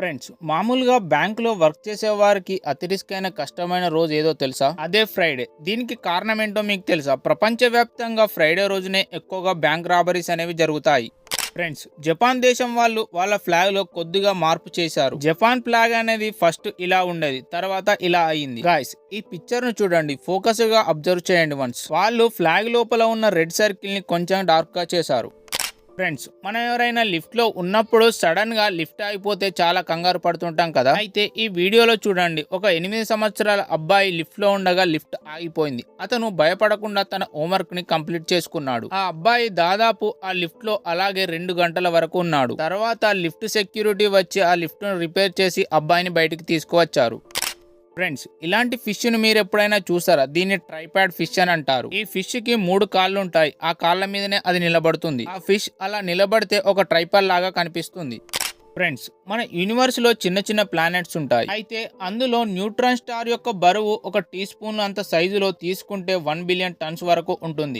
Friends మామూలుగా బ్యాంకులో work చేసే వారికి అతి రిస్క్ అయిన కష్టమైన రోజు ఏదో తెలుసా? అదే ఫ్రైడే. దీనికి కారణం ఏంటో మీకు తెలుసా? ప్రపంచవ్యాప్తంగా ఫ్రైడే రోజునే ఎక్కువగా బ్యాంక్ రాబరీస్ అనేవి జరుగుతాయి. ఫ్రెండ్స్ జపాన్ దేశం వాళ్ళు వాళ్ళ ఫ్లాగ్లో కొద్దిగా మార్పు చేశారు. జపాన్ ఫ్లాగ్ అనేది ఫస్ట్ ఇలా ఉండేది తర్వాత ఇలా అయింది. గాయస్ ఈ పిక్చర్ను చూడండి. ఫోకస్గా అబ్జర్వ్ చేయండి వన్స్. వాళ్ళు ఫ్లాగ్ లోపల ఉన్న రెడ్ సర్కిల్ని కొంచెం డార్క్గా చేశారు. ఫ్రెండ్స్ మనం ఎవరైనా లిఫ్ట్లో ఉన్నప్పుడు సడన్గా లిఫ్ట్ అయిపోతే చాలా కంగారు పడుతుంటాం కదా? అయితే ఈ వీడియోలో చూడండి ఒక ఎనిమిది సంవత్సరాల అబ్బాయి లిఫ్ట్లో ఉండగా లిఫ్ట్ ఆగిపోయింది. అతను భయపడకుండా తన హోంవర్క్ని కంప్లీట్ చేసుకున్నాడు. ఆ అబ్బాయి దాదాపు ఆ లిఫ్ట్లో అలాగే రెండు గంటల వరకు ఉన్నాడు. తర్వాత లిఫ్ట్ సెక్యూరిటీ వచ్చి ఆ లిఫ్ట్ను రిపేర్ చేసి అబ్బాయిని బయటికి తీసుకువచ్చారు. ఫ్రెండ్స్ ఇలాంటి ఫిష్ను మీరు ఎప్పుడైనా చూసారా? దీన్ని ట్రైపాడ్ ఫిష్ అని అంటారు. ఈ ఫిష్కి మూడు కాళ్ళు ఉంటాయి. ఆ కాళ్ళ మీదనే అది నిలబడుతుంది. ఆ ఫిష్ అలా నిలబడితే ఒక ట్రైపాడ్ లాగా కనిపిస్తుంది. ఫ్రెండ్స్ మన యూనివర్స్లో చిన్న చిన్న ప్లానెట్స్ ఉంటాయి. అయితే అందులో న్యూట్రాన్ స్టార్ యొక్క బరువు ఒక టీ స్పూన్ అంత సైజులో తీసుకుంటే వన్ బిలియన్ టన్స్ వరకు ఉంటుంది.